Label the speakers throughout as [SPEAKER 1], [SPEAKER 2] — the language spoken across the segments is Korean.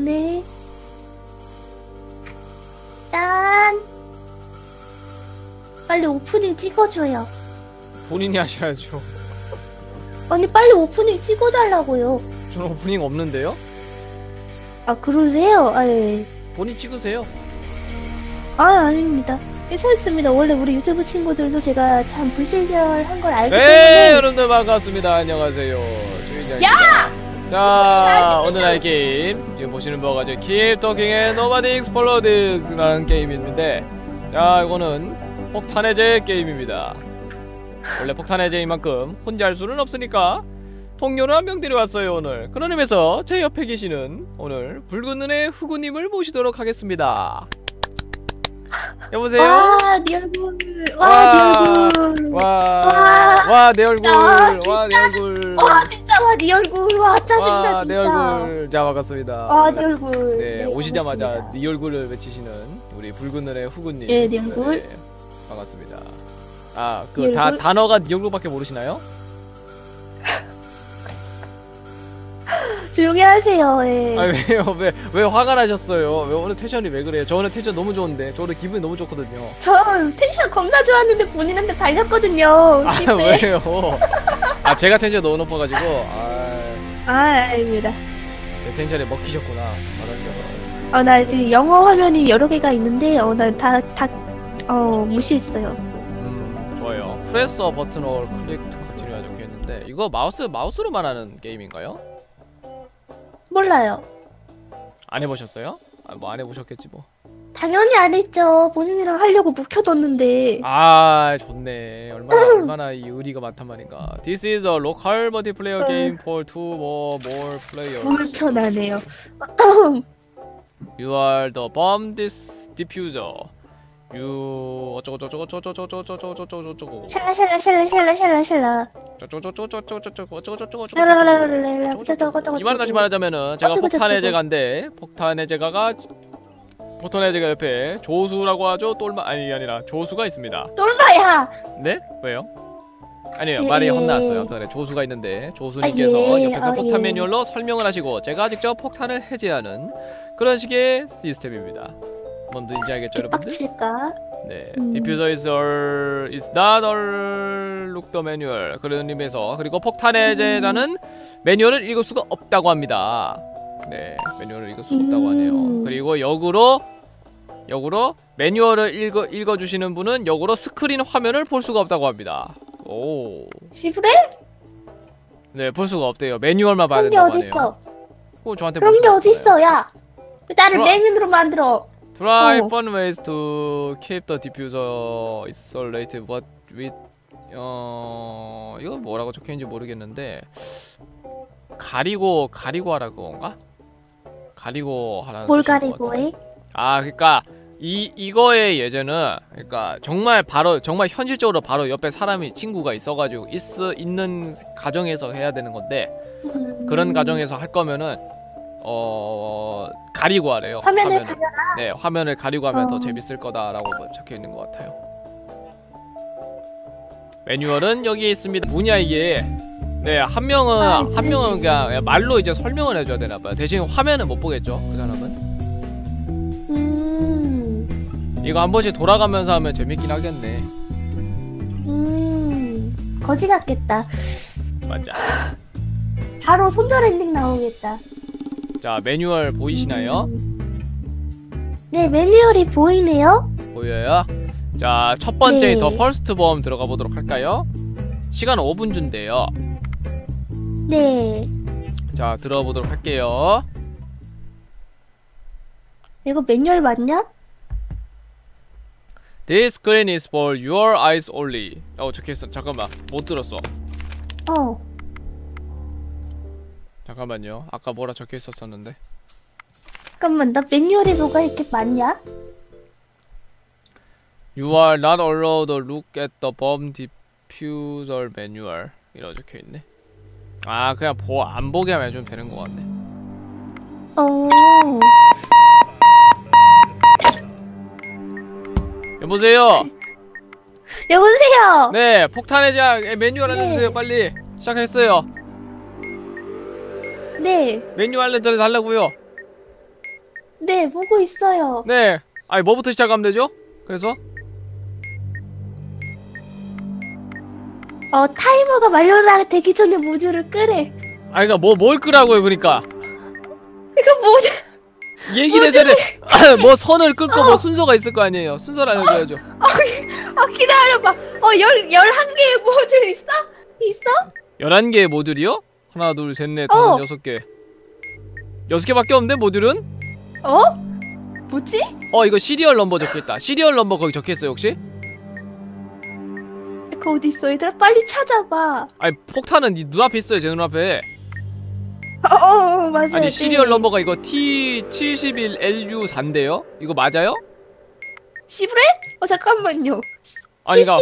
[SPEAKER 1] 네. 짠. 빨리 오프닝 찍어줘요.
[SPEAKER 2] 본인이 하셔야죠.
[SPEAKER 1] 아니 빨리 오프닝 찍어달라고요.
[SPEAKER 2] 저는 오프닝 없는데요?
[SPEAKER 1] 아 그러세요? 아 예.
[SPEAKER 2] 본인 찍으세요.
[SPEAKER 1] 아 아닙니다. 괜찮습니다. 원래 우리 유튜브 친구들도 제가 참 불친절한 걸 알기
[SPEAKER 2] 네,
[SPEAKER 1] 때문에
[SPEAKER 2] 여러분들 반갑습니다. 안녕하세요. 주인장입니다.
[SPEAKER 1] 야!
[SPEAKER 2] 자, 오늘 할 게임 지금 보시는 바와 같이 Keep Talking and Nobody Explodes라는 게임인데, 자, 이거는 폭탄 해제 게임입니다. 원래 폭탄 해제인 만큼 혼자 할 수는 없으니까 동료를 한 명 데려왔어요 오늘. 그런 의미에서 제 옆에 계시는 오늘 붉은 눈의 후구님을 모시도록 하겠습니다. 여보세요?
[SPEAKER 1] 와, 네 얼굴. 와,
[SPEAKER 2] 와.
[SPEAKER 1] 네 얼굴.
[SPEAKER 2] 와,
[SPEAKER 1] 와.
[SPEAKER 2] 와, 내 얼굴,
[SPEAKER 1] 아,
[SPEAKER 2] 와, 내 얼굴,
[SPEAKER 1] 와, 네 얼굴. 와, 짜증나
[SPEAKER 2] 와, 내
[SPEAKER 1] 진짜.
[SPEAKER 2] 얼굴. 자, 반갑습니다.
[SPEAKER 1] 와, 네 얼굴.
[SPEAKER 2] 네, 오시자마자
[SPEAKER 1] 반갑습니다.
[SPEAKER 2] 네 얼굴을 외치시는 우리 붉은 눈의 후구님.
[SPEAKER 1] 예, 네 얼굴.
[SPEAKER 2] 네, 반갑습니다. 아, 그네다
[SPEAKER 1] 얼굴.
[SPEAKER 2] 단어가 네 얼굴밖에 모르시나요?
[SPEAKER 1] 조용히 하세요. 예.
[SPEAKER 2] 아, 왜요? 왜, 왜 화가 나셨어요? 왜 오늘 텐션이 왜 그래요? 저 오늘 텐션 너무 좋은데, 저 오늘 기분이 너무 좋거든요.
[SPEAKER 1] 저 텐션 겁나 좋았는데 본인한테 발렸거든요.
[SPEAKER 2] 아,
[SPEAKER 1] 실패.
[SPEAKER 2] 왜요? 아, 제가 텐션 너무 높아가지고, 아,
[SPEAKER 1] 아, 아닙니다.
[SPEAKER 2] 제 텐션에 먹히셨구나. 맞았죠.
[SPEAKER 1] 어, 나 지금 영어 화면이 여러 개가 있는데, 어, 나 다, 다, 어, 무시했어요.
[SPEAKER 2] 음, 좋아요. 프레스 어 버튼 올 클릭 투 컨티뉴가 적혀 있는데, 이거 마우스, 마우스로만 하는 게임인가요?
[SPEAKER 1] 몰라요.
[SPEAKER 2] 안 해보셨어요? 아, 뭐안 해보셨겠지 뭐.
[SPEAKER 1] 당연히 안 했죠. 본인이랑 하려고 묵혀뒀는데.
[SPEAKER 2] 아 좋네. 얼마나 얼마나 이 의리가 많단 말인가. This is a local multiplayer game for two or more players.
[SPEAKER 1] 불편하네요.
[SPEAKER 2] You are the bomb diffuser. You 어쩌고 저쩌고 저쩌고 저쩌고 저쩌고 저쩌고 저쩌고
[SPEAKER 1] 샬라, 샬라, 샬라, 샬라, 샬라, 샬라.
[SPEAKER 2] 저쩌고 저쩌고 저쩌고 저쩌고 어쩌고 저쩌고
[SPEAKER 1] 랄랄랄랄랄라.
[SPEAKER 2] 저쩌고
[SPEAKER 1] 저쩌고 저쩌고
[SPEAKER 2] 이 말을 다시 말하자면은 제가
[SPEAKER 1] 어쩌고
[SPEAKER 2] 폭탄
[SPEAKER 1] 저쩌고.
[SPEAKER 2] 해제가인데 폭탄 해제가가 폭탄 해제가 옆에 조수라고 하죠. 똘마 아니 아니라 조수가 있습니다.
[SPEAKER 1] 똘마야!
[SPEAKER 2] 네? 왜요? 아니에요
[SPEAKER 1] 예,
[SPEAKER 2] 말이
[SPEAKER 1] 예.
[SPEAKER 2] 헛나왔어요 그래 조수가 있는데 조수님께서
[SPEAKER 1] 아, 예,
[SPEAKER 2] 옆에서
[SPEAKER 1] 아,
[SPEAKER 2] 폭탄
[SPEAKER 1] 예.
[SPEAKER 2] 매뉴얼로 설명을 하시고 제가 직접 폭탄을 해제하는 그런 식의 시스템입니다 뭔지 알겠죠 여러분들?
[SPEAKER 1] 빡칠까?
[SPEAKER 2] 네
[SPEAKER 1] 음.
[SPEAKER 2] Diffuser is, all, is not all look the manual 그런 의미에서 그리고 폭탄 해제자는 매뉴얼을 읽을 수가 없다고 합니다 네 매뉴얼을 읽을 수가 없다고 하네요
[SPEAKER 1] 음.
[SPEAKER 2] 그리고 역으로 역으로 매뉴얼을 읽어, 읽어주시는 분은 역으로 스크린 화면을 볼 수가 없다고 합니다 오,
[SPEAKER 1] 시부레?
[SPEAKER 2] 네, 볼 수가 없대요. 매뉴얼만 봐야
[SPEAKER 1] 그런 게
[SPEAKER 2] 된다고 하네요.
[SPEAKER 1] 어딨어?
[SPEAKER 2] 그거 저한테
[SPEAKER 1] 그런 게 어딨어, 야! 왜 나를
[SPEAKER 2] 들어와.
[SPEAKER 1] 맹인으로 만들어?
[SPEAKER 2] Try
[SPEAKER 1] 어.
[SPEAKER 2] fun ways to keep the diffuser isolated, but with 어 이거 뭐라고 적혀 있는지 모르겠는데 가리고 가리고 하라고 건가? 가리고 하라는
[SPEAKER 1] 뭘 가리고. 해?
[SPEAKER 2] 아, 그러니까 이 이거의 예제는 그러니까 정말 바로 정말 현실적으로 바로 옆에 사람이 친구가 있어가지고 있 있는 가정에서 해야 되는 건데 그런
[SPEAKER 1] 음.
[SPEAKER 2] 가정에서 할 거면은 어 가리고 하래요.
[SPEAKER 1] 화면을
[SPEAKER 2] 화면을. 네, 화면을 가리고 하면 더
[SPEAKER 1] 어.
[SPEAKER 2] 재밌을 거다라고 뭐 적혀 있는 것 같아요. 매뉴얼은 여기에 있습니다. 뭐냐 이게? 네, 한 명은
[SPEAKER 1] 아,
[SPEAKER 2] 한 명은 그냥 그냥 말로 이제 설명을 해줘야 되나 봐요. 대신 화면은 못 보겠죠, 그 사람은.
[SPEAKER 1] 음,
[SPEAKER 2] 이거 한 번씩 돌아가면서 하면 재밌긴 하겠네.
[SPEAKER 1] 음, 거지 같겠다.
[SPEAKER 2] 맞아.
[SPEAKER 1] 바로 손절 엔딩 나오겠다.
[SPEAKER 2] 자, 매뉴얼 보이시나요?
[SPEAKER 1] 네, 매뉴얼이 보이네요.
[SPEAKER 2] 보여요? 자, 첫 번째
[SPEAKER 1] 네.
[SPEAKER 2] 더 퍼스트 범 들어가 보도록 할까요? 시간 5분 준대요.
[SPEAKER 1] 네,
[SPEAKER 2] 자, 들어보도록 할게요.
[SPEAKER 1] 이거 매뉴얼 맞냐?
[SPEAKER 2] This screen is for your eyes only. 어, 적혀있어. 잠깐만. 못 들었어.
[SPEAKER 1] 어,
[SPEAKER 2] 잠깐만요. 아까 뭐라 적혀 있었었는데.
[SPEAKER 1] 잠깐만, 나 매뉴얼이 뭐가 이렇게 많냐?
[SPEAKER 2] You are not allowed to look at the bomb diffuser manual. 이러 적혀 있네. 아, 그냥 보, 안 보게 하면 좀 되는 것 같네.
[SPEAKER 1] 어,
[SPEAKER 2] 여보세요?
[SPEAKER 1] 여보세요.
[SPEAKER 2] 네, 폭탄 해제 매뉴얼
[SPEAKER 1] 네.
[SPEAKER 2] 알려주세요. 빨리. 시작했어요.
[SPEAKER 1] 네,
[SPEAKER 2] 메뉴 알려달라고요.
[SPEAKER 1] 네, 보고 있어요.
[SPEAKER 2] 네. 아니 뭐부터 시작하면 되죠? 그래서
[SPEAKER 1] 어, 타이머가 만료되기 전에 모듈을 끄래.
[SPEAKER 2] 아 그러니까 뭐 뭘 끄라고요 그러니까
[SPEAKER 1] 이거 뭐지?
[SPEAKER 2] 얘기를 전에 뭐 선을 끊고 뭐 순서가 있을 거 아니에요 순서를 알려줘야죠
[SPEAKER 1] 아, 기다려봐. 어, 열, 열한 개의 모듈 있어? 있어?
[SPEAKER 2] 11개의 모듈이요? 하나 둘셋넷
[SPEAKER 1] 어.
[SPEAKER 2] 다섯 여섯 개 여섯 개밖에 없는데 모듈은?
[SPEAKER 1] 어? 뭐지?
[SPEAKER 2] 어 이거 시리얼 넘버 적혀있다 시리얼 넘버 거기 적혀있어요 혹시?
[SPEAKER 1] 그 어디 있어? 얘들아 빨리 찾아봐.
[SPEAKER 2] 아니 폭탄은 네 눈앞에 있어요 제 눈앞에
[SPEAKER 1] 어, 어, 어 맞아요.
[SPEAKER 2] 아니
[SPEAKER 1] 네.
[SPEAKER 2] 시리얼 넘버가 이거 T71LU4인데요? 이거 맞아요?
[SPEAKER 1] 시브레? 어 잠깐만요.
[SPEAKER 2] 아니 그니까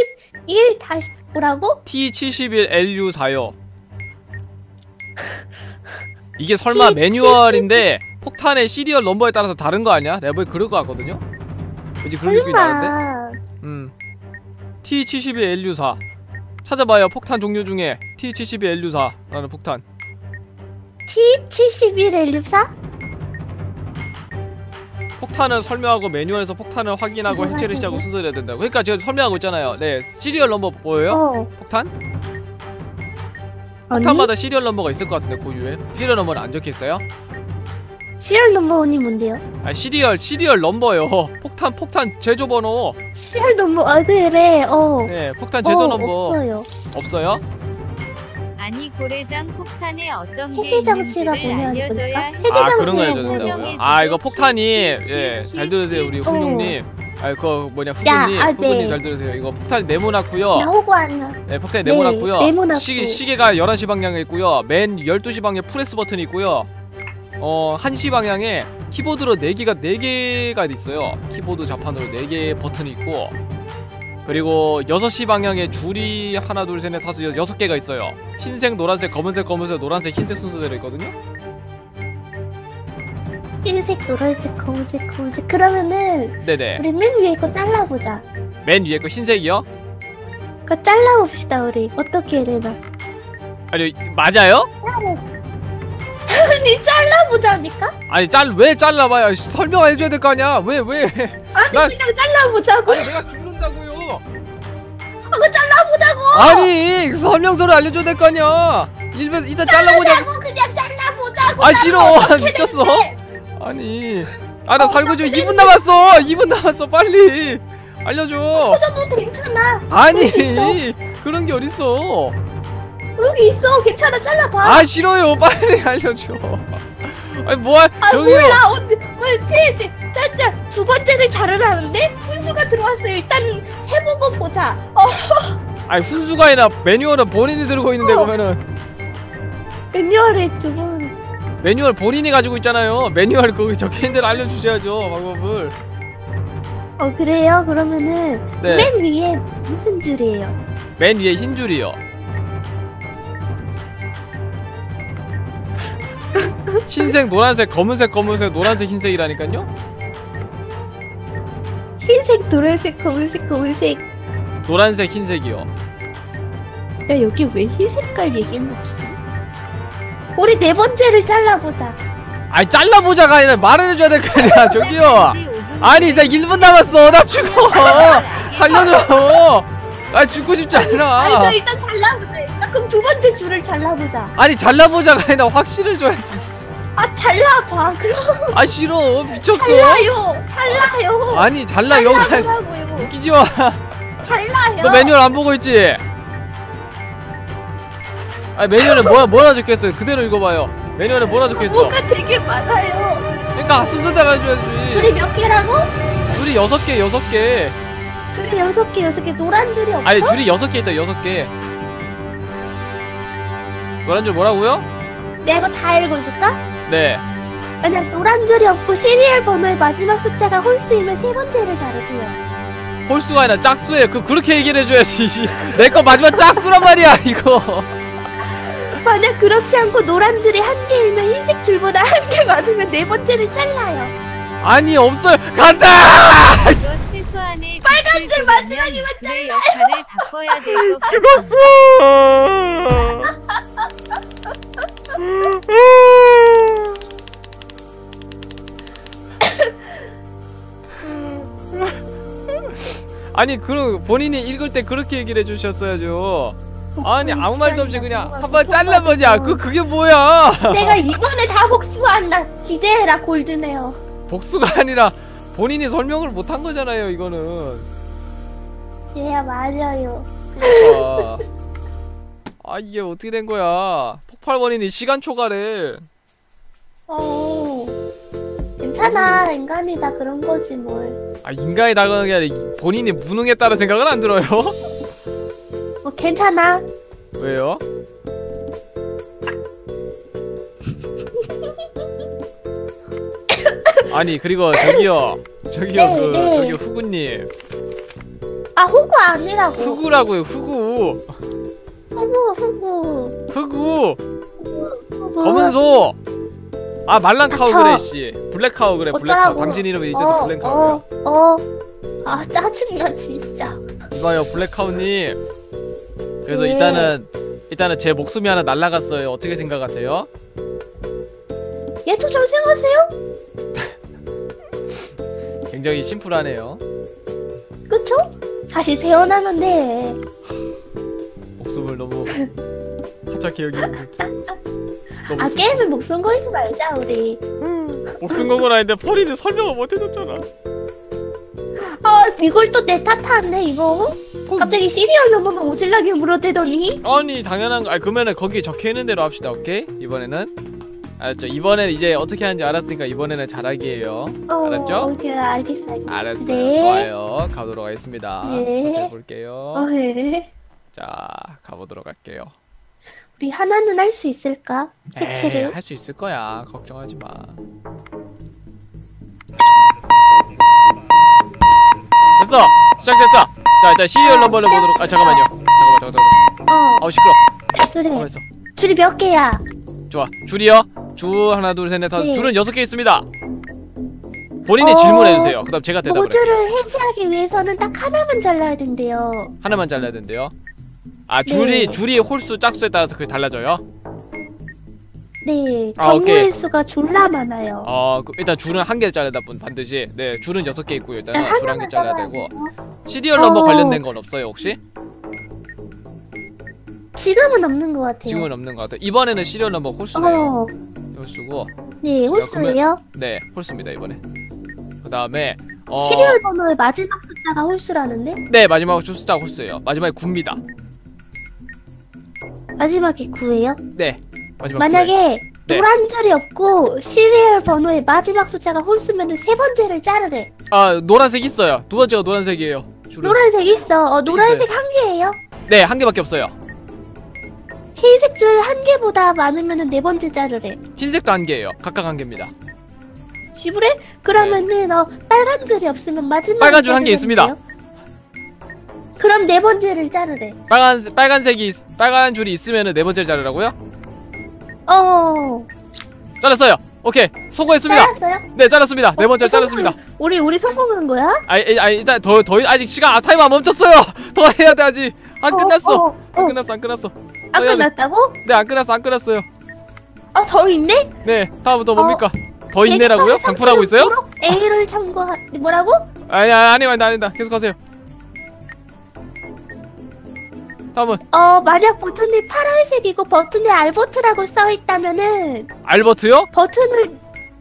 [SPEAKER 1] 71 다시 뭐라고?
[SPEAKER 2] T71LU4요 이게 설마 매뉴얼인데 폭탄의 시리얼 넘버에 따라서 다른 거 아니야? 내가 보기 그럴 것 같거든요? 왠지 그런 느낌이 나는데? 음 T71LU4 찾아봐요 폭탄 종류 중에 T71LU4라는 폭탄
[SPEAKER 1] T71L64?
[SPEAKER 2] 폭탄을 설명하고 매뉴얼에서 폭탄을 확인하고 해체를 시작하고? 순서를 해야 된다고 그러니까 지금 설명하고 있잖아요 네 시리얼 넘버 보여요?
[SPEAKER 1] 어.
[SPEAKER 2] 폭탄?
[SPEAKER 1] 아니?
[SPEAKER 2] 폭탄마다 시리얼 넘버가 있을 것 같은데 고유에 시리얼 넘버는 안 적혀있어요?
[SPEAKER 1] 시리얼 넘버 원이 뭔데요?
[SPEAKER 2] 아 시리얼 시리얼 넘버요 폭탄 폭탄 제조 번호
[SPEAKER 1] 시리얼 넘버 아 그래 어.
[SPEAKER 2] 네 폭탄 제조
[SPEAKER 1] 어,
[SPEAKER 2] 넘버
[SPEAKER 1] 없어요.
[SPEAKER 2] 없어요?
[SPEAKER 3] 아니 고래장 폭탄에 어떤 게
[SPEAKER 1] 해제 장치가
[SPEAKER 3] 있는지를 알려줘야
[SPEAKER 1] 해제
[SPEAKER 2] 아
[SPEAKER 1] 장치
[SPEAKER 2] 그런 아 이거 폭탄이
[SPEAKER 3] 키,
[SPEAKER 2] 예
[SPEAKER 3] 키,
[SPEAKER 2] 잘 들으세요
[SPEAKER 3] 키.
[SPEAKER 2] 우리
[SPEAKER 1] 어.
[SPEAKER 2] 훈육님 아 그거 뭐냐 후구님?
[SPEAKER 1] 아,
[SPEAKER 2] 후구님
[SPEAKER 1] 네.
[SPEAKER 2] 잘 들으세요. 이거 폭탄이 네모났고요. 네 폭탄이
[SPEAKER 1] 네,
[SPEAKER 2] 네모났고요.
[SPEAKER 1] 네모났고.
[SPEAKER 2] 시계, 시계가 11시 방향에 있고요. 맨 12시 방향에 프레스 버튼이 있고요. 어 1시 방향에 키보드로 4개가 4개가 있어요. 키보드 자판으로 4개의 버튼이 있고. 그리고 6시 방향에 줄이 하나 둘 셋 넷 다섯 여섯 개가 있어요. 흰색 노란색 검은색 검은색 노란색 흰색 순서대로 있거든요
[SPEAKER 1] 흰색, 노란색, 검은색, 검은색. 그러면은
[SPEAKER 2] 네네
[SPEAKER 1] 우리 맨 위에 거 잘라보자.
[SPEAKER 2] 맨 위에 거 흰색이요?
[SPEAKER 1] 그거 잘라봅시다 우리. 어떻게 해야 되나?
[SPEAKER 2] 아니 맞아요?
[SPEAKER 1] 아니 잘라보자니까?
[SPEAKER 2] 아니 짤왜 잘라봐요 씨, 설명해줘야 될 거 아니야 왜 왜?
[SPEAKER 1] 아니
[SPEAKER 2] 난-
[SPEAKER 1] 그냥 잘라보자고.
[SPEAKER 2] 아니 내가 죽는다고요
[SPEAKER 1] 아, 그거 잘라보자고.
[SPEAKER 2] 아니 설명서를 알려줘야 될 거 아니야 일단 일단 잘라보자
[SPEAKER 1] 잘라보자고 그냥 잘라보자고.
[SPEAKER 2] 아 싫어 미쳤어
[SPEAKER 1] 됐는데?
[SPEAKER 2] 아니. 아나 살고 좀 2분 남았어. 2분 남았어. 빨리. 알려줘.
[SPEAKER 1] 터져도 괜찮아.
[SPEAKER 2] 아니 그런 게 어딨어?
[SPEAKER 1] 여기 있어. 괜찮아. 잘라봐.
[SPEAKER 2] 아 싫어요. 빨리 알려줘. 아니 뭐야
[SPEAKER 1] 아
[SPEAKER 2] 저기요.
[SPEAKER 1] 몰라. 언제 왜 페이지? 짤짤 두 번째를 자르라는데? 훈수가 들어왔어. 일단 해보고 보자. 어.
[SPEAKER 2] 아니 훈수가 아니라 매뉴얼은 본인이 들고 있는데
[SPEAKER 1] 어.
[SPEAKER 2] 보면은.
[SPEAKER 1] 매뉴얼에 두분
[SPEAKER 2] 매뉴얼 본인이 가지고 있잖아요. 매뉴얼 거기 적혀있는 대로 알려주셔야죠 방법을.
[SPEAKER 1] 어 그래요? 그러면은
[SPEAKER 2] 네.
[SPEAKER 1] 맨 위에 무슨 줄이에요?
[SPEAKER 2] 맨 위에 흰 줄이요. 흰색, 노란색, 검은색, 검은색, 노란색, 흰색이라니까요?
[SPEAKER 1] 흰색 노란색 검은색 검은색.
[SPEAKER 2] 노란색, 흰색이요.
[SPEAKER 1] 야 여기 왜 흰색깔 얘기는 없어 우리 네 번째를 잘라보자
[SPEAKER 2] 아니 잘라보자가 아니라 말을 해줘야 될 거 아니야 저기요. 아니 나 1분 남았어. 나 죽어. 살려줘. 나 죽고 싶지
[SPEAKER 1] 아니 그럼
[SPEAKER 2] 않아.
[SPEAKER 1] 일단 잘라보자 일단 그럼 두 번째 줄을 잘라보자
[SPEAKER 2] 아니 잘라보자가 아니라 확신을 줘야지.
[SPEAKER 1] 아 잘라봐 그럼
[SPEAKER 2] 아 싫어 미쳤어.
[SPEAKER 1] 잘라요 잘라요
[SPEAKER 2] 아니 잘라 여기
[SPEAKER 1] 잘라보라고요
[SPEAKER 2] 웃기지 마.
[SPEAKER 1] 잘라요
[SPEAKER 2] 너 매뉴얼 안 보고 있지? 아 매뉴얼에 뭐야 뭐라 적혀있어 그대로 읽어봐요. 매뉴얼에 뭐라 적혀있어?
[SPEAKER 1] 뭐가 되게 많아요.
[SPEAKER 2] 그러니까 순서대로 해줘야지.
[SPEAKER 1] 줄이 몇 개라고?
[SPEAKER 2] 줄이 여섯 개 여섯 개.
[SPEAKER 1] 줄이 여섯 개 여섯 개. 노란 줄이 없어?
[SPEAKER 2] 아니 줄이 여섯 개 있다 여섯 개. 노란 줄 뭐라고요?
[SPEAKER 1] 내가 다 읽어줄까?
[SPEAKER 2] 네.
[SPEAKER 1] 만약 노란 줄이 없고 시리얼 번호의 마지막 숫자가 홀수이면 세 번째를 자르세요.
[SPEAKER 2] 홀수가 아니라 짝수예요. 그 그렇게 얘기를 해줘야지 내 거 마지막 짝수란 말이야 이거
[SPEAKER 1] 만약 그렇지 않고 노란 줄이 한 개이나 흰색 줄보다 한 개 많으면 네 번째를 잘라요.
[SPEAKER 2] 아니 없어요. 간다.
[SPEAKER 3] 또 최소한의
[SPEAKER 1] 빨간 줄 마지막에
[SPEAKER 3] 입술의 내 역할을 바꿔야 될 것 같아.
[SPEAKER 2] 죽었어. 아니 그 본인이 읽을 때 그렇게 얘기를 해주셨어야죠. 아니 아무 말도 없이 그냥 한번 잘라보자. 그 그게 뭐야?
[SPEAKER 1] 내가 이번에 다 복수한다. 기대해라 골드네요.
[SPEAKER 2] 복수가 아니라 본인이 설명을 못한 거잖아요. 이거는.
[SPEAKER 1] 예 맞아요.
[SPEAKER 2] 그러니까. 아 이게 어떻게 된 거야? 폭발 원인이 시간 초과래.
[SPEAKER 1] 어 괜찮아 인간이다 그런 거지 뭘.
[SPEAKER 2] 아 인간이 나가는 게 아니라 이- 본인이 무능했다는 생각은 안 들어요?
[SPEAKER 1] 뭐 괜찮아.
[SPEAKER 2] 왜요? 아니 그리고 저기요 저기요
[SPEAKER 1] 네,
[SPEAKER 2] 그
[SPEAKER 1] 네.
[SPEAKER 2] 저기 후구님
[SPEAKER 1] 아 후구 아니라고.
[SPEAKER 2] 후구라고요 후구
[SPEAKER 1] 후구 후구.
[SPEAKER 2] 후구
[SPEAKER 1] 후구.
[SPEAKER 2] 검은 소. 아 말랑 카우
[SPEAKER 1] 닥쳐.
[SPEAKER 2] 그래 씨 블랙 카우 그래 블랙 카우
[SPEAKER 1] 어쩌라고.
[SPEAKER 2] 당신 이름은 이제도
[SPEAKER 1] 어,
[SPEAKER 2] 블랙 카우예요
[SPEAKER 1] 어, 어. 아 짜증나 진짜.
[SPEAKER 2] 이봐요 블랙 카우님 그래서
[SPEAKER 1] 네.
[SPEAKER 2] 일단은 일단은 제 목숨이 하나 날라갔어요 어떻게 생각하세요?
[SPEAKER 1] 얘도 전생하세요?
[SPEAKER 2] 굉장히 심플하네요
[SPEAKER 1] 그쵸? 다시 태어나면 돼.
[SPEAKER 2] 목숨을 너무 여기는 너무
[SPEAKER 1] 아
[SPEAKER 2] 슬-
[SPEAKER 1] 게임에 목숨 걸지 말자 우리.
[SPEAKER 2] 목숨 건건 아닌데 펄이는 설명을 못 해줬잖아
[SPEAKER 1] 아 이걸 또 내 탓하네 이거? 갑자기 시리얼 넘으면 오질라게 물어대더니?
[SPEAKER 2] 아니 당연한 거 아니 그러면은 거기에 적혀 있는 대로 합시다 오케이? 이번에는? 알았죠. 이번엔 이제 어떻게 하는지 알았으니까 이번에는 잘하기예요.
[SPEAKER 1] 어,
[SPEAKER 2] 알았죠?
[SPEAKER 1] 오케이 알겠어 알겠어.
[SPEAKER 2] 알았어요.
[SPEAKER 1] 네.
[SPEAKER 2] 좋아요. 가보도록 하겠습니다.
[SPEAKER 1] 네.
[SPEAKER 2] 볼게요.
[SPEAKER 1] 어, 네.
[SPEAKER 2] 자 가보도록 할게요.
[SPEAKER 1] 우리 하나는 할 수 있을까? 해체를?
[SPEAKER 2] 할수 있을 거야. 걱정하지 마. 됐어. 시작됐다 자 일단 시리얼 넘버를 보도록. 아 잠깐만요. 잠깐만 잠깐만 잠깐만.
[SPEAKER 1] 어.
[SPEAKER 2] 아우 시끄러.
[SPEAKER 1] 그래
[SPEAKER 2] 가만 있어.
[SPEAKER 1] 줄이 몇 개야?
[SPEAKER 2] 좋아. 줄이요. 줄 하나 둘 셋 넷 다섯.
[SPEAKER 1] 네.
[SPEAKER 2] 줄은 여섯 개 있습니다. 본인이
[SPEAKER 1] 어,
[SPEAKER 2] 질문해 주세요. 그 다음 제가 대답을 해
[SPEAKER 1] 모두를 해체하기 위해서는 딱 하나만 잘라야 된대요.
[SPEAKER 2] 하나만 잘라야 된대요. 아 줄이
[SPEAKER 1] 네.
[SPEAKER 2] 줄이 홀수 짝수에 따라서 그게 달라져요
[SPEAKER 1] 네
[SPEAKER 2] 아, 오케이.
[SPEAKER 1] 건물의 수가 졸라 많아요.
[SPEAKER 2] 어 그, 일단 줄은 한 개 잘라야 분 반드시. 네 줄은 여섯 개 있고요 일단 은 줄 한 개 잘라야 되고. 시리얼 넘버
[SPEAKER 1] 어.
[SPEAKER 2] 관련된 건 없어요 혹시?
[SPEAKER 1] 지금은 없는 것 같아요.
[SPEAKER 2] 지금은 없는 것 같아요 이번에는 시리얼 넘버 홀수네요.
[SPEAKER 1] 어,
[SPEAKER 2] 홀수고.
[SPEAKER 1] 네 홀수예요?
[SPEAKER 2] 네 홀수입니다 이번에. 그 다음에 어,
[SPEAKER 1] 시리얼 번호의 마지막 숫자가 홀수라는데?
[SPEAKER 2] 네 마지막 줄 숫자 홀수예요. 마지막에 9입니다.
[SPEAKER 1] 마지막에 9예요?
[SPEAKER 2] 네 마지막
[SPEAKER 1] 만약에
[SPEAKER 2] 네.
[SPEAKER 1] 노란 줄이 없고 시리얼 번호의 마지막 숫자가 홀수면은 세 번째를 자르래.
[SPEAKER 2] 아 노란색 있어요 두 번째가 노란색이에요 줄은
[SPEAKER 1] 노란색 있어. 어, 노란색 한 개예요.
[SPEAKER 2] 네 한 개밖에 없어요
[SPEAKER 1] 흰색 줄 한 개보다 많으면은 네 번째 자르래.
[SPEAKER 2] 흰색도 한 개예요 각각 한 개입니다
[SPEAKER 1] 지불해? 그러면은 어 빨간 줄이 없으면 마지막
[SPEAKER 2] 빨간 줄 한 개 있습니다.
[SPEAKER 1] 그럼 네 번째를 자르래.
[SPEAKER 2] 빨간 빨간색이 있- 빨간 줄이 있으면은 네 번째를 자르라고요
[SPEAKER 1] 어.
[SPEAKER 2] 잘랐어요 오케이 성공했습니다
[SPEAKER 1] 잘랐어요?
[SPEAKER 2] 네 잘랐습니다 네 번째
[SPEAKER 1] 어,
[SPEAKER 2] 잘랐습니다
[SPEAKER 1] 우리 우리 성공한 거야?
[SPEAKER 2] 아니 아니 일단 더더 아직 시간 아 타이머 안 멈췄어요 더 해야 돼 아직 안 끝났어
[SPEAKER 1] 어, 어,
[SPEAKER 2] 안
[SPEAKER 1] 어.
[SPEAKER 2] 끝났어 안 끝났어
[SPEAKER 1] 안
[SPEAKER 2] 해야 돼.
[SPEAKER 1] 끝났다고?
[SPEAKER 2] 네 안 끝났어 안 끝났어요
[SPEAKER 1] 아, 더 있네?
[SPEAKER 2] 네 다음부터 뭡니까
[SPEAKER 1] 어.
[SPEAKER 2] 더 있네라고요 방풀하고 있어요
[SPEAKER 1] A를 참고하 뭐라고?
[SPEAKER 2] 아니 아니 아니 아니다 계속하세요 다음은
[SPEAKER 1] 어 만약 버튼이 파란색이고 버튼에 알버트라고 써 있다면은
[SPEAKER 2] 알버트요?
[SPEAKER 1] 버튼을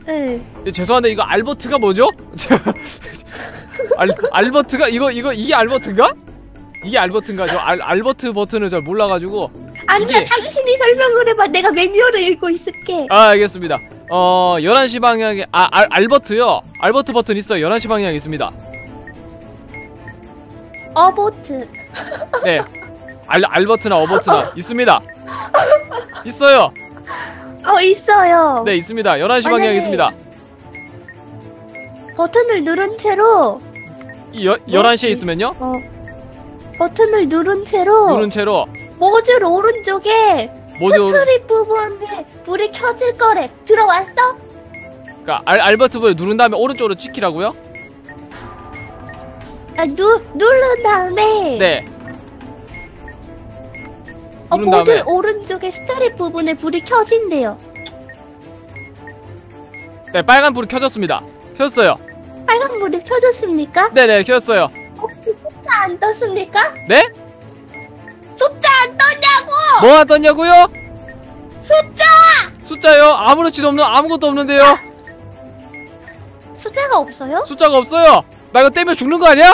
[SPEAKER 1] 응.
[SPEAKER 2] 예, 죄송한데 이거 알버트가 뭐죠? 알 알버트가 이거 이거 이게 알버트인가? 이게 알버트인가? 저 알, 알버트 버튼을 잘 몰라가지고
[SPEAKER 1] 아니야
[SPEAKER 2] 이게-
[SPEAKER 1] 당신이 설명을 해봐 내가 매뉴얼을 읽고 있을게
[SPEAKER 2] 아 알겠습니다 어 11시 방향에 아 알, 알버트요 알버트 버튼 있어요 11시 방향에 있습니다
[SPEAKER 1] 어보트
[SPEAKER 2] 네 알, 알버트나 어버트나. 있습니다. 있어요.
[SPEAKER 1] 어 있어요.
[SPEAKER 2] 네 있습니다. 11시 방향에
[SPEAKER 1] 만약에-
[SPEAKER 2] 있습니다.
[SPEAKER 1] 버튼을 누른 채로
[SPEAKER 2] 이 여, 11시에 있으면요?
[SPEAKER 1] 어. 버튼을 누른 채로
[SPEAKER 2] 누른 채로.
[SPEAKER 1] 모듈 오른쪽에
[SPEAKER 2] 모듈
[SPEAKER 1] 스트립 부분에 불이 켜질 거래. 들어왔어?
[SPEAKER 2] 알, 알버트 버튼 누른 다음에 오른쪽으로 찍히라고요?
[SPEAKER 1] 아, 누, 누른 다음에
[SPEAKER 2] 네
[SPEAKER 1] 어,
[SPEAKER 2] 누른 다음에
[SPEAKER 1] 오른쪽에 스트립 부분에 불이 켜진대요
[SPEAKER 2] 네 빨간 불이 켜졌습니다 켜졌어요
[SPEAKER 1] 빨간 불이 켜졌습니까?
[SPEAKER 2] 네네 켜졌어요
[SPEAKER 1] 혹시 폭탄 안 떴습니까?
[SPEAKER 2] 네?
[SPEAKER 1] 숫자 안 떴냐고!
[SPEAKER 2] 뭐가 떴냐고요?
[SPEAKER 1] 숫자!
[SPEAKER 2] 숫자요? 아무렇지도 없는 아무것도 없는데요.
[SPEAKER 1] 숫자가 없어요?
[SPEAKER 2] 숫자가 없어요. 나 이거 떼면 죽는 거 아니야?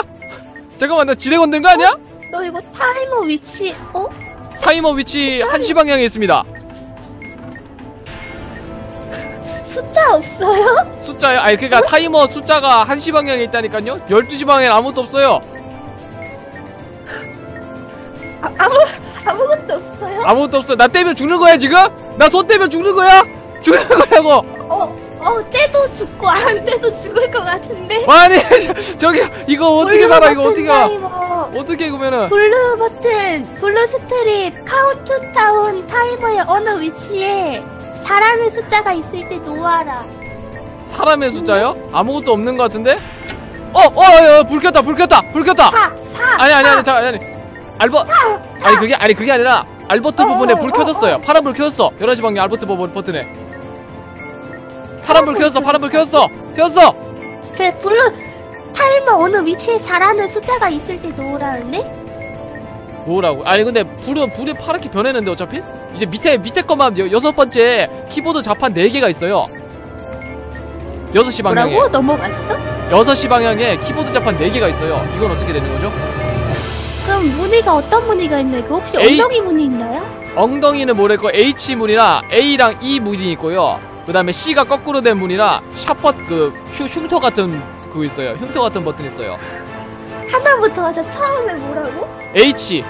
[SPEAKER 2] 잠깐만 나 지뢰 건든 거 아니야?
[SPEAKER 1] 너 이거 타이머 위치 어?
[SPEAKER 2] 타이머 위치 1시 방향에 있습니다.
[SPEAKER 1] 숫자 없어요?
[SPEAKER 2] 숫자요? 아니 그니까 타이머 숫자가 1시 방향에 있다니까요? 12시 방향에 아무것도 없어요.
[SPEAKER 1] 아, 아무 아무것도 없어요?
[SPEAKER 2] 아무것도 없어. 나 떼면 죽는 거야 지금? 나손 떼면 죽는 거야? 죽는 거냐고?
[SPEAKER 1] 어, 어, 떼도 죽고 안 떼도 죽을 것 같은데.
[SPEAKER 2] 아니 저- 저기 이거 어떻게 살아 이거 어떻게 가? 어떻게 그러면은
[SPEAKER 1] 블루 버튼, 블루 스트립, 카운트다운 타이머의 어느 위치에 사람의 숫자가 있을 때 놓아라.
[SPEAKER 2] 사람의 숫자요? 아무것도 없는 거 같은데? 어, 어, 어, 어, 불 켰다, 불 켰다, 불 켰다.
[SPEAKER 1] 사, 사.
[SPEAKER 2] 아니, 아니, 아니, 잠깐, 아니, 알버, 아니 그게 아니 그게 아니라 알버트
[SPEAKER 1] 어,
[SPEAKER 2] 부분에
[SPEAKER 1] 어,
[SPEAKER 2] 불
[SPEAKER 1] 어,
[SPEAKER 2] 켜졌어요.
[SPEAKER 1] 어.
[SPEAKER 2] 파란 불 켜졌어. 11시 방향 알버트 버튼 버튼에. 파란 불 켜졌어, 파란 불 켜졌어, 켜졌어.
[SPEAKER 1] 그래, 블루 타이머 어느 위치에 사람의 숫자가 있을 때 놓으라는데?
[SPEAKER 2] 뭐라고? 아니 근데 불은 불이 파랗게 변했는데 어차피 이제 밑에 밑에 것만 여, 여섯 번째 키보드 자판 네 개가 있어요. 6시 방향에
[SPEAKER 1] 뭐라고? 넘어갔어?
[SPEAKER 2] 6시 방향에 키보드 자판 네 개가 있어요. 이건 어떻게 되는 거죠?
[SPEAKER 1] 그럼 무늬가 어떤 무늬가 있나요? 그 혹시. 엉덩이 무늬 있나요?
[SPEAKER 2] 엉덩이는 모르겠고 H 문이나 A랑 E 문이 있고요. 그 다음에 C가 거꾸로 된 문이나 샤퍼 그 흉, 흉터 같은 그거 있어요. 흉터 같은 버튼 있어요.
[SPEAKER 1] 하나부터 와서 처음에 뭐라고?
[SPEAKER 2] H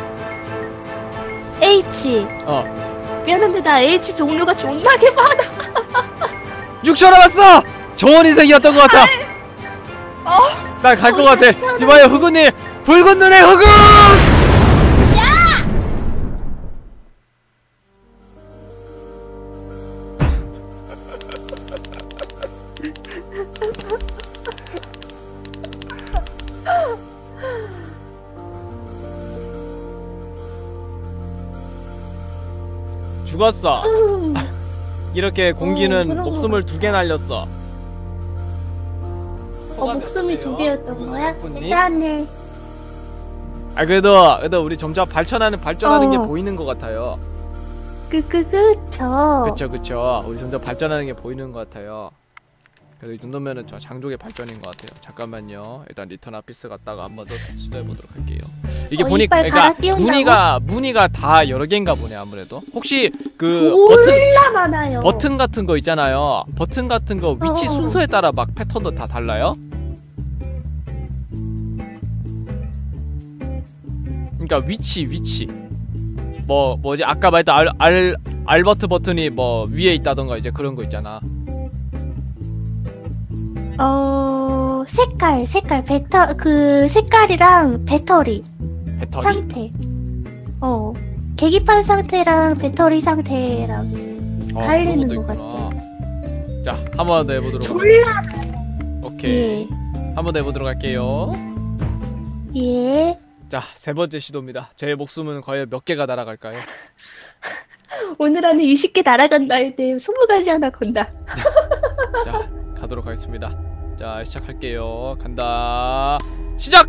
[SPEAKER 1] H.
[SPEAKER 2] 어
[SPEAKER 1] 미안한데 나 H 종류가 존나게 많아.
[SPEAKER 2] 6초 남았어. 좋은 인생이었던 것 같아.
[SPEAKER 1] 어.
[SPEAKER 2] 나갈것
[SPEAKER 1] 어,
[SPEAKER 2] 같아. 이봐요 흑은님 붉은 눈의 흑은.
[SPEAKER 1] 음.
[SPEAKER 2] 이렇게 공기는
[SPEAKER 1] 그런 거
[SPEAKER 2] 목숨을 두 개 날렸어.
[SPEAKER 1] 어, 목숨이 두 개였던 거야? 대단해.
[SPEAKER 2] 아 그래도 그래도 우리 점점 발전하는 발전하는
[SPEAKER 1] 어.
[SPEAKER 2] 게 보이는 것 같아요.
[SPEAKER 1] 그, 그, 그쵸.
[SPEAKER 2] 그쵸 그쵸. 우리 점점 발전하는 게 보이는 것 같아요. 그래도 이 정도면은 저 장족의 발전인 것 같아요. 잠깐만요. 일단 리턴 아피스 갔다가 한 번 더 시도해 보도록 할게요. 이게
[SPEAKER 1] 어,
[SPEAKER 2] 보니까 그러니까? 무늬가 무늬가 다 여러 개인가 보네 아무래도. 혹시 그 버튼
[SPEAKER 1] 많아요.
[SPEAKER 2] 버튼 같은 거 있잖아요. 버튼 같은 거 위치
[SPEAKER 1] 어, 어.
[SPEAKER 2] 순서에 따라 막 패턴도 다 달라요? 그러니까 위치 위치 뭐 뭐지 아까 말했던 알, 알 알버트 버튼이 뭐 위에 있다던가 이제 그런 거 있잖아.
[SPEAKER 1] 어, 색깔, 색깔, 배터, 그, 색깔이랑 배터리
[SPEAKER 2] 배터리.
[SPEAKER 1] 상태. 어. 계기판 상태랑 배터리 상태랑
[SPEAKER 2] 어, 것도
[SPEAKER 1] 것
[SPEAKER 2] 있구나. 자, 한번 더 해보도록.
[SPEAKER 1] 졸라,
[SPEAKER 2] 오케이.
[SPEAKER 1] 예.
[SPEAKER 2] 한번 더 해보도록 할게요.
[SPEAKER 1] 예.
[SPEAKER 2] 자, 세 번째 시도입니다. 제 목숨은 과연 몇 개가 날아갈까요?
[SPEAKER 1] 오늘 안에 20개 날아간다 할때 20가지 하나 건다.
[SPEAKER 2] 자, 가도록 하겠습니다. 자, 시작할게요. 간다. 시작!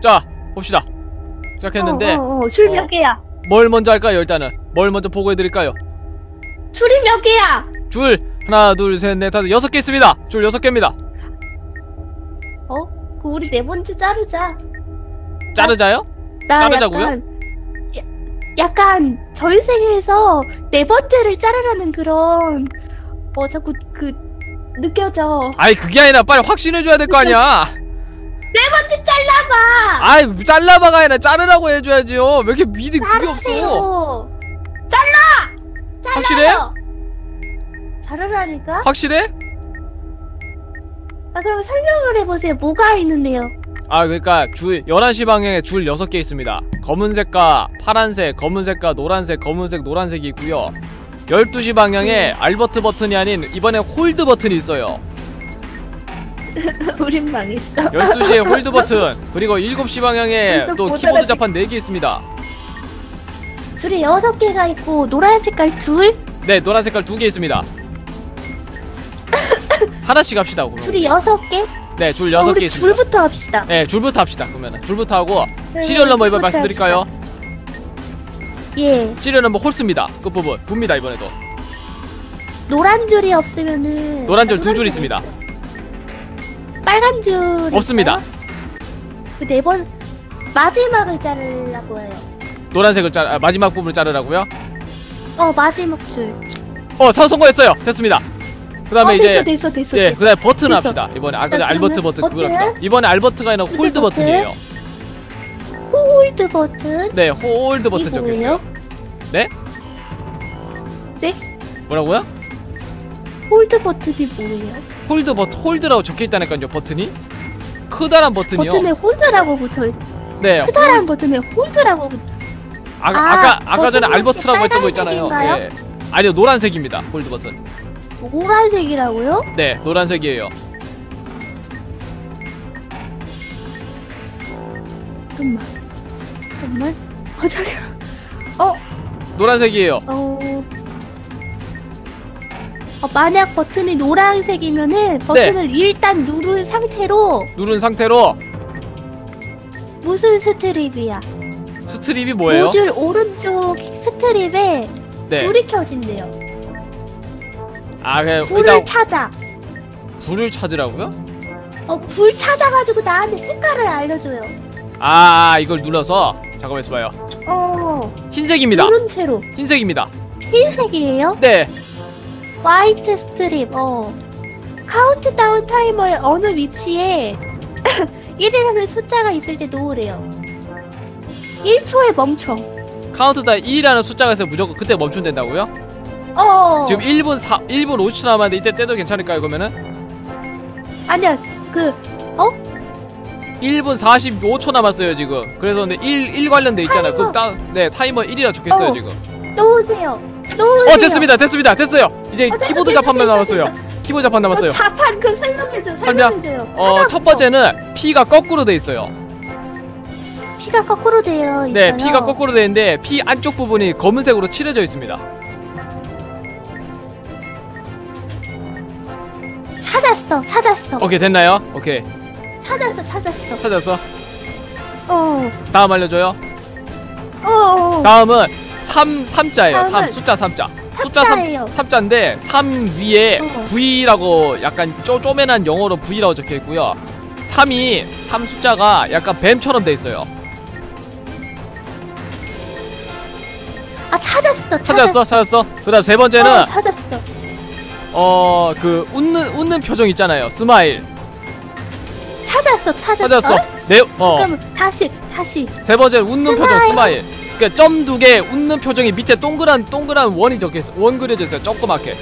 [SPEAKER 2] 자, 봅시다. 시작했는데,
[SPEAKER 1] 어, 어, 어. 줄몇
[SPEAKER 2] 어.
[SPEAKER 1] 개야?
[SPEAKER 2] 뭘 먼저 할까요, 일단은? 뭘 먼저 보고해드릴까요?
[SPEAKER 1] 줄이 몇 개야?
[SPEAKER 2] 줄! 하나, 둘, 셋, 넷, 다섯, 여섯 개 있습니다! 줄 여섯 개입니다.
[SPEAKER 1] 어? 그 우리 네 번째 자르자.
[SPEAKER 2] 자르자요?
[SPEAKER 1] 나
[SPEAKER 2] 자르자고요?
[SPEAKER 1] 약간, 야- 약간 전생에서 네 번째를 자르라는 그런 어 자꾸 그 느껴져.
[SPEAKER 2] 아이, 그게 아니라 빨리 확신해줘야 될 거 아니야!
[SPEAKER 1] 네 번째 잘라봐.
[SPEAKER 2] 아이, 잘라봐가 아니라 자르라고 해줘야지요! 왜 이렇게 미드 그게 없어!
[SPEAKER 1] 자르세요. 잘라. 잘라요.
[SPEAKER 2] 확실해?
[SPEAKER 1] 자르라니까?
[SPEAKER 2] 확실해?
[SPEAKER 1] 아 그럼 설명을 해보세요. 뭐가 있는데요?
[SPEAKER 2] 아 그러니까 줄 11시 방향에 줄 6개 있습니다 검은색과 파란색 검은색과 노란색 검은색 노란색이 있고요 12시 방향에 알버트 버튼이 아닌 이번에 홀드 버튼이 있어요
[SPEAKER 1] 우린 망했어.
[SPEAKER 2] 12시에 홀드 버튼 그리고 7시 방향에
[SPEAKER 1] 또못
[SPEAKER 2] 키보드 자판 4개 있습니다
[SPEAKER 1] 줄이 여섯 개가 있고 노란 색깔 둘,
[SPEAKER 2] 네 노란 색깔 2개 있습니다 하나씩 합시다 그러면
[SPEAKER 1] 줄이 여섯 개.
[SPEAKER 2] 네줄
[SPEAKER 1] 어,
[SPEAKER 2] 6개
[SPEAKER 1] 우리
[SPEAKER 2] 있습니다
[SPEAKER 1] 줄부터 합시다.
[SPEAKER 2] 네 줄부터 합시다 그러면 줄부터 하고 시리얼 넘버 이번 말씀드릴까요?
[SPEAKER 1] 예.
[SPEAKER 2] 시 리얼 넘버 홀스입니다. 끝부분 봅니다 이번에도
[SPEAKER 1] 노란 줄이 없으면은
[SPEAKER 2] 노란 줄 두 줄 있습니다.
[SPEAKER 1] 빨간 줄
[SPEAKER 2] 없습니다.
[SPEAKER 1] 그 네 번 마지막을 자르려고 해요.
[SPEAKER 2] 노란색을 자 아, 마지막 부분을 자르라고요?
[SPEAKER 1] 어 마지막 줄.
[SPEAKER 2] 어 사- 성공했어요. 됐습니다. 그다음에
[SPEAKER 1] 어,
[SPEAKER 2] 이제
[SPEAKER 1] 됐어 됐어 됐어
[SPEAKER 2] 예,
[SPEAKER 1] 됐어.
[SPEAKER 2] 그다음에 버튼
[SPEAKER 1] 됐어.
[SPEAKER 2] 합시다. 이번에 아까
[SPEAKER 1] 자,
[SPEAKER 2] 알버트 버튼
[SPEAKER 1] 버튼?
[SPEAKER 2] 합시다. 이번에 알버트가
[SPEAKER 1] 이게
[SPEAKER 2] 홀드
[SPEAKER 1] 버튼?
[SPEAKER 2] 버튼이에요.
[SPEAKER 1] 홀드 버튼.
[SPEAKER 2] 네, 홀드 버튼 적혀? 있어요. 네?
[SPEAKER 1] 네?
[SPEAKER 2] 뭐라고요?
[SPEAKER 1] 홀드 버튼이 뭐예요?
[SPEAKER 2] 홀드 버튼 홀드라고 적혀 있다니까요. 버튼이 크다란 버튼이요.
[SPEAKER 1] 버튼에 홀드라고 붙어 있.
[SPEAKER 2] 네,
[SPEAKER 1] 크다란 버튼에 홀드라고 붙.
[SPEAKER 2] 아,
[SPEAKER 1] 아,
[SPEAKER 2] 아까 아까 전에 알버트라고 했던 거 있잖아요. 예. 아니요, 노란색입니다. 홀드 버튼.
[SPEAKER 1] 노란색이라고요?
[SPEAKER 2] 네, 노란색이에요.
[SPEAKER 1] 잠깐만. 잠깐만. 어 잠깐. 어
[SPEAKER 2] 노란색이에요.
[SPEAKER 1] 어. 어, 만약 버튼이 노란색이면은 버튼을 일단 누른 상태로
[SPEAKER 2] 누른 상태로
[SPEAKER 1] 무슨 스트립이야?
[SPEAKER 2] 스트립이 뭐예요?
[SPEAKER 1] 모듈 오른쪽 스트립에
[SPEAKER 2] 네.
[SPEAKER 1] 불이 켜진대요.
[SPEAKER 2] 아, 그냥
[SPEAKER 1] 불을
[SPEAKER 2] 일단
[SPEAKER 1] 찾아.
[SPEAKER 2] 불을 찾으라고요?
[SPEAKER 1] 어, 불 찾아가지고 나한테 색깔을 알려줘요.
[SPEAKER 2] 아, 이걸 눌러서 잠깐만 있어봐요.
[SPEAKER 1] 어,
[SPEAKER 2] 흰색입니다.
[SPEAKER 1] 누른 채로.
[SPEAKER 2] 흰색입니다.
[SPEAKER 1] 흰색이에요?
[SPEAKER 2] 네,
[SPEAKER 1] 화이트 스트립, 어. 카운트다운 타이머의 어느 위치에 1이라는 숫자가 있을 때 놓으래요. 1초에 멈춰.
[SPEAKER 2] 카운트다운 1이라는 숫자가 있으면 무조건 그때 멈춘다고요?
[SPEAKER 1] 어.
[SPEAKER 2] 지금 1분 4 1분 50초 남았는데 이때 떼도 괜찮을까요? 그러면은
[SPEAKER 1] 아니야, 그,
[SPEAKER 2] 1분 45초 남았어요 지금. 그래서 근데 1, 1 관련돼 있잖아요.
[SPEAKER 1] 타이머.
[SPEAKER 2] 그 따, 네 타이머 1이라 적혔어요
[SPEAKER 1] 어.
[SPEAKER 2] 지금.
[SPEAKER 1] 놓으세요. 놓으세요.
[SPEAKER 2] 어 됐습니다, 됐습니다, 됐어요. 이제
[SPEAKER 1] 어, 됐어,
[SPEAKER 2] 키보드
[SPEAKER 1] 됐어,
[SPEAKER 2] 자판만
[SPEAKER 1] 됐어,
[SPEAKER 2] 남았어요. 키보드 자판
[SPEAKER 1] 어,
[SPEAKER 2] 남았어요.
[SPEAKER 1] 자판 그 설명해줘,
[SPEAKER 2] 설명.
[SPEAKER 1] 설명해줘요.
[SPEAKER 2] 어
[SPEAKER 1] 하나부터.
[SPEAKER 2] 첫 번째는 P가 거꾸로 돼 있어요.
[SPEAKER 1] 피가 거꾸로 있어요.
[SPEAKER 2] 네, P가 거꾸로 돼 있는데 P 안쪽 부분이 검은색으로 칠해져 있습니다.
[SPEAKER 1] 찾았어, 찾았어.
[SPEAKER 2] 오케이 됐나요? 오케이
[SPEAKER 1] 찾았어, 찾았어.
[SPEAKER 2] 찾았어.
[SPEAKER 1] 어,
[SPEAKER 2] 다음 알려줘요.
[SPEAKER 1] 어, 어.
[SPEAKER 2] 다음은 3 3자예요. 3
[SPEAKER 1] 다음은
[SPEAKER 2] 숫자 3자. 숫자 3
[SPEAKER 1] 숫자예요.
[SPEAKER 2] 3자인데 3 위에
[SPEAKER 1] 어.
[SPEAKER 2] V라고 약간 쪼, 쪼맨한 영어로 V라고 적혀 있고요. 3이 3 숫자가 약간 뱀처럼 돼 있어요.
[SPEAKER 1] 아, 찾았어,
[SPEAKER 2] 찾았어? 찾았어? 그다음 세 번째는
[SPEAKER 1] 어, 찾았어.
[SPEAKER 2] 어 그 웃는 웃는 표정 있잖아요. 스마일.
[SPEAKER 1] 찾았어, 찾았어.
[SPEAKER 2] 찾았어. 네, 어.
[SPEAKER 1] 그럼 다시, 다시.
[SPEAKER 2] 세 번째는 웃는 표정
[SPEAKER 1] 스마일.
[SPEAKER 2] 스마일. 그러니까 점 두 개 웃는 표정이 밑에 동그란 동그란 원이 적혀 있어. 원 그려져 있어요. 조그맣게.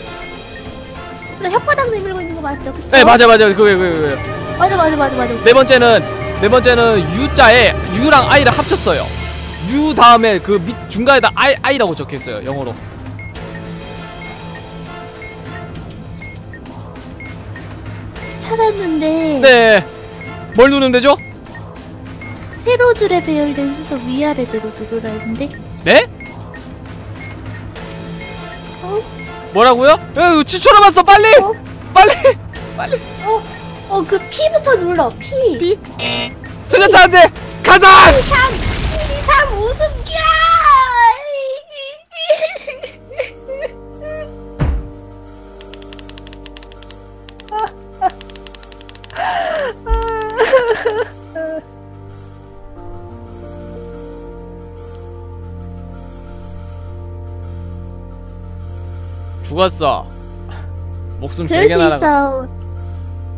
[SPEAKER 1] 나 혓바닥 내밀고 있는 거 맞죠? 그쵸?
[SPEAKER 2] 네, 맞아 맞아. 그게 그게 그게.
[SPEAKER 1] 맞아, 맞아, 맞아, 맞아.
[SPEAKER 2] 네 번째는 네 번째는 U자에 U랑 I를 합쳤어요. U 다음에 그 밑 중간에다 I I라고 적혀 있어요. 영어로.
[SPEAKER 1] 찾았는데
[SPEAKER 2] 네. 뭘 누르면 되죠?
[SPEAKER 1] 세로 줄에 배열된 순서 위아래대로 누르라 했는데
[SPEAKER 2] 네?
[SPEAKER 1] 어?
[SPEAKER 2] 뭐라고요? 야, 지초 남았어. 빨리.
[SPEAKER 1] 어?
[SPEAKER 2] 빨리.
[SPEAKER 1] 어그 P부터 눌러 P
[SPEAKER 2] B. 틀렸다 안 돼. 가자.
[SPEAKER 1] 3 3 우승기야
[SPEAKER 2] 죽었어. 목숨 세개
[SPEAKER 1] 수
[SPEAKER 2] 날아가.
[SPEAKER 1] 있어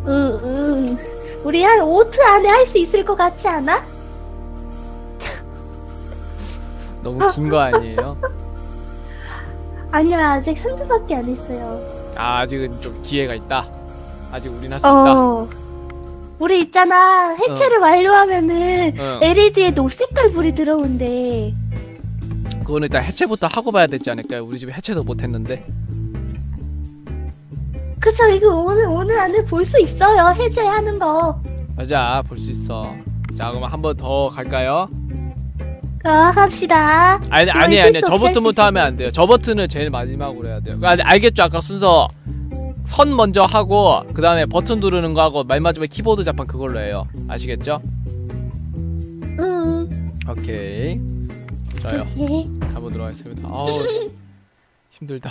[SPEAKER 1] 응응 우리 한 5트 안에 할 수 있을 것 같지 않아?
[SPEAKER 2] 너무 긴 거 아니에요?
[SPEAKER 1] 아니야 아직 3트밖에 안 했어요
[SPEAKER 2] 아, 아직은 좀 기회가 있다. 아직 우린 할수 있다.
[SPEAKER 1] 어 우리 있잖아 해체를 완료하면은
[SPEAKER 2] 응.
[SPEAKER 1] LED에 녹색깔 불이 들어온대
[SPEAKER 2] 그거는 일단 해체부터 하고 봐야 되지 않을까요? 우리 집에 해체도 못 했는데.
[SPEAKER 1] 그쵸 이거 오늘 오늘 안에 볼 수 있어요 해제하는 거
[SPEAKER 2] 맞아, 볼 수 있어. 자, 그럼 한 번 더 갈까요?
[SPEAKER 1] 가, 갑시다
[SPEAKER 2] 아니
[SPEAKER 1] 이거
[SPEAKER 2] 아니 아니 수저 버튼부터 하면 안 돼요. 저 버튼을 제일 마지막으로 해야 돼요. 아, 알겠죠? 아까 순서 선 먼저 하고 그 다음에 버튼 누르는 거 하고 맨 마지막에 키보드 자판 그걸로 해요. 아시겠죠?
[SPEAKER 1] 응
[SPEAKER 2] 오케이. 자요.
[SPEAKER 1] 예.
[SPEAKER 2] 가보도록 하겠습니다. 아우 힘들다.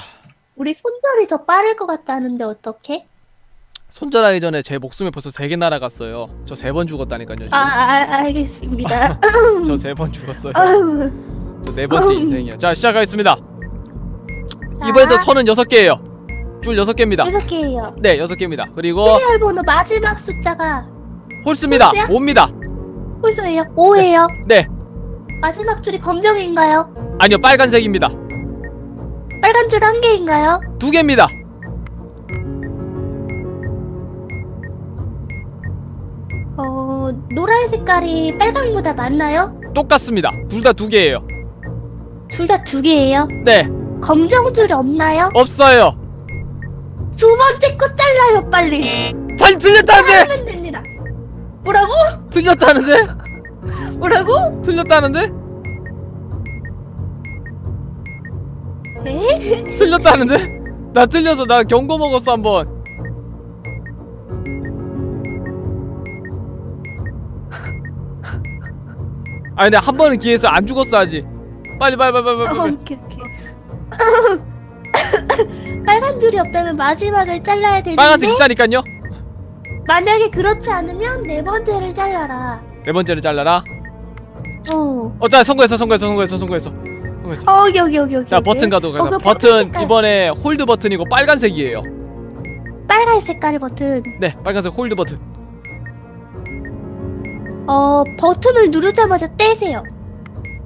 [SPEAKER 1] 우리 손절이 더 빠를 것 같다는데 어떡해?
[SPEAKER 2] 손절하기 전에 제 목숨이 벌써 세 개 날아갔어요. 저 세 번 죽었다니까요.
[SPEAKER 1] 아, 아 알겠습니다.
[SPEAKER 2] 저 세 번 죽었어요. 저 네 번째 인생이야. 자 시작하겠습니다. 이번에도 선은 여섯 개예요. 줄 여섯 개입니다.
[SPEAKER 1] 여섯 개예요.
[SPEAKER 2] 네 여섯 개입니다. 그리고
[SPEAKER 1] 시리얼 번호 마지막 숫자가
[SPEAKER 2] 홀수입니다.
[SPEAKER 1] 홀수야?
[SPEAKER 2] 옵니다.
[SPEAKER 1] 홀수예요. 5예요.
[SPEAKER 2] 네
[SPEAKER 1] 마지막 줄이 검정인가요?
[SPEAKER 2] 아니요 빨간색입니다.
[SPEAKER 1] 빨간 줄 한 개인가요?
[SPEAKER 2] 두 개입니다.
[SPEAKER 1] 어, 노란 색깔이 빨강보다 많나요?
[SPEAKER 2] 똑같습니다. 둘 다 두 개예요.
[SPEAKER 1] 둘 다 두 개예요.
[SPEAKER 2] 네
[SPEAKER 1] 검정 줄 없나요?
[SPEAKER 2] 없어요.
[SPEAKER 1] 두 번째 거 잘라요, 빨리.
[SPEAKER 2] 다시 틀렸다는데
[SPEAKER 1] 하면 됩니다. 뭐라고?
[SPEAKER 2] 틀렸다는데
[SPEAKER 1] 뭐라고?
[SPEAKER 2] 틀렸다는데
[SPEAKER 1] 네?
[SPEAKER 2] 틀렸다는데 나 틀려서 나 경고 먹었어 한번. 아 근데 한 번은 기회에서 안 죽었어 아직. 빨리 빨리 빨리 빨리
[SPEAKER 1] 어,
[SPEAKER 2] 빨리.
[SPEAKER 1] 오케이, 오케이. 빨간 줄이 없다면 마지막을 잘라야 되는데
[SPEAKER 2] 빨간색 있다니까요.
[SPEAKER 1] 만약에 그렇지 않으면 네 번째를 잘라라.
[SPEAKER 2] 네 번째를 잘라라.
[SPEAKER 1] 어.
[SPEAKER 2] 어, 자 성공했어, 성공했어, 성공했어, 성공했어, 성공했어.
[SPEAKER 1] 어, 여기 여기 여기.
[SPEAKER 2] 자
[SPEAKER 1] 여기.
[SPEAKER 2] 버튼 가도
[SPEAKER 1] 어,
[SPEAKER 2] 가.
[SPEAKER 1] 그
[SPEAKER 2] 버튼
[SPEAKER 1] 색깔.
[SPEAKER 2] 이번에 홀드 버튼이고 빨간색이에요.
[SPEAKER 1] 빨간 색깔 버튼.
[SPEAKER 2] 네, 빨간색 홀드 버튼.
[SPEAKER 1] 어, 버튼을 누르자마자 떼세요.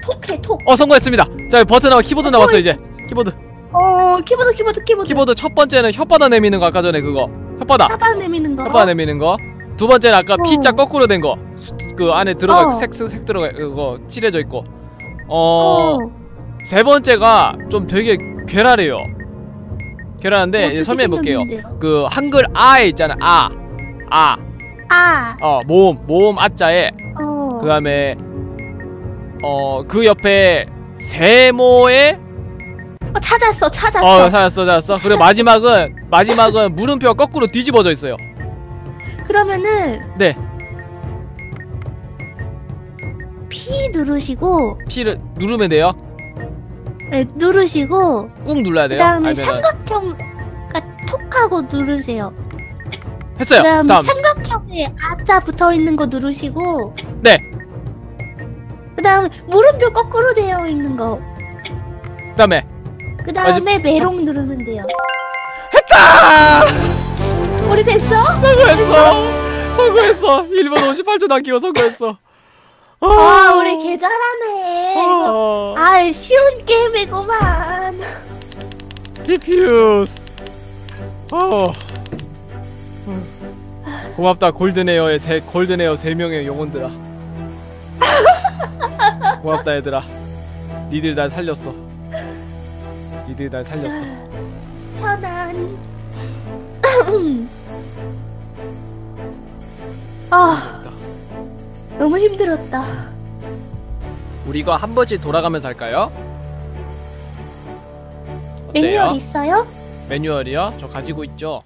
[SPEAKER 1] 톡해 톡.
[SPEAKER 2] 어 성공했습니다. 자 버튼 나와 키보드
[SPEAKER 1] 어,
[SPEAKER 2] 나왔어 이제. 키보드.
[SPEAKER 1] 어, 키보드 키보드 키보드.
[SPEAKER 2] 키보드 첫 번째는 혓바닥 내미는 거 아까 전에 그거. 혓바닥.
[SPEAKER 1] 사방 내미는 거.
[SPEAKER 2] 혓바닥 내미는 거. 두 번째는 아까
[SPEAKER 1] 어.
[SPEAKER 2] P자 거꾸로 된 거. 수- 그 안에 들어가
[SPEAKER 1] 어.
[SPEAKER 2] 색색 색 들어가 그거 칠해져 있고.
[SPEAKER 1] 어.
[SPEAKER 2] 어. 세 번째가 좀 되게 괴랄해요. 괴랄한데 이제
[SPEAKER 1] 어떻게
[SPEAKER 2] 설명해 볼게요.
[SPEAKER 1] 생겼는데요?
[SPEAKER 2] 그 한글 아에 있잖아. 아. 아.
[SPEAKER 1] 아.
[SPEAKER 2] 어, 모음. 모음 아자에
[SPEAKER 1] 어.
[SPEAKER 2] 그 다음에 어, 그 옆에 세모에
[SPEAKER 1] 어, 찾았어 찾았어.
[SPEAKER 2] 어, 찾았어. 찾았어. 그리고 마지막은 마지막은 물음표가 거꾸로 뒤집어져 있어요.
[SPEAKER 1] 그러면은
[SPEAKER 2] 네.
[SPEAKER 1] P 누르시고
[SPEAKER 2] P를 누르면 돼요.
[SPEAKER 1] 네, 누르시고
[SPEAKER 2] 꾹 눌러야 돼요.
[SPEAKER 1] 그다음에
[SPEAKER 2] 아니면은
[SPEAKER 1] 삼각형 그러니까 톡하고 누르세요.
[SPEAKER 2] 했어요.
[SPEAKER 1] 그다음에
[SPEAKER 2] 다음.
[SPEAKER 1] 삼각형에 아자 붙어 있는 거 누르시고
[SPEAKER 2] 네.
[SPEAKER 1] 그다음에 물음표 거꾸로 되어 있는 거.
[SPEAKER 2] 그다음에
[SPEAKER 1] 그다음에 메롱 누르면 돼요.
[SPEAKER 2] 했다!
[SPEAKER 1] 우리 됐어?
[SPEAKER 2] 성공했어. 성공했어. 1분 58초 남기고 성공했어.
[SPEAKER 1] 아, 우리 개 잘하네. 이거.
[SPEAKER 2] 어.
[SPEAKER 1] 아, 쉬운 게임이구만.
[SPEAKER 2] 디퓨스. 어. 고맙다 골든에어의 세 골든에어 세 명의 영혼들아. 고맙다 얘들아. 니들 날 살렸어. 니들 날 살렸어.
[SPEAKER 1] 편안. 아, 너무 힘들었다.
[SPEAKER 2] 우리 이거 한 번씩 돌아가면서 할까요?
[SPEAKER 1] 매뉴얼
[SPEAKER 2] 어때요?
[SPEAKER 1] 있어요?
[SPEAKER 2] 매뉴얼이요? 저 가지고 있죠.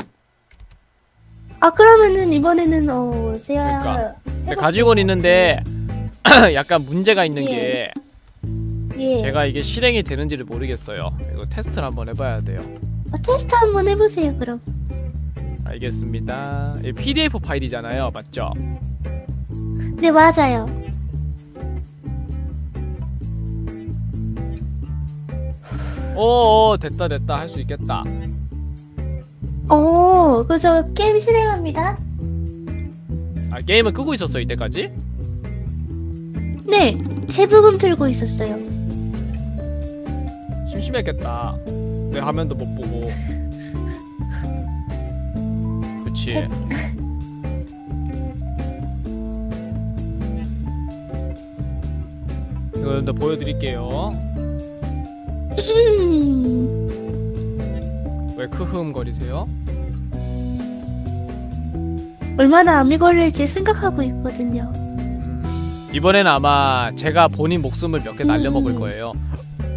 [SPEAKER 1] 아, 그러면은 이번에는 어, 제가
[SPEAKER 2] 그러니까. 근데 가지고는 있는데 약간 문제가 있는 게
[SPEAKER 1] 예.
[SPEAKER 2] 제가 이게 실행이 되는지를 모르겠어요. 이거 테스트를 한번 해봐야 돼요.
[SPEAKER 1] 어, 테스트 한번 해보세요, 그럼.
[SPEAKER 2] 알겠습니다. 이 PDF 파일이잖아요, 맞죠?
[SPEAKER 1] 네, 맞아요.
[SPEAKER 2] 오, 오 됐다 됐다 할 수 있겠다.
[SPEAKER 1] 오, 그저 게임 실행합니다.
[SPEAKER 2] 아 게임은 끄고 있었어 이때까지?
[SPEAKER 1] 네, 재부금 틀고 있었어요.
[SPEAKER 2] 심심했겠다. 내 화면도 못 보고. 그치. 이거 더 보여드릴게요.
[SPEAKER 1] 음,
[SPEAKER 2] 왜 크흠 거리세요?
[SPEAKER 1] 얼마나 암이 걸릴지 생각하고 있거든요.
[SPEAKER 2] 음, 이번에는 아마 제가 본인 목숨을 몇 개 날려먹을
[SPEAKER 1] 음.
[SPEAKER 2] 거예요.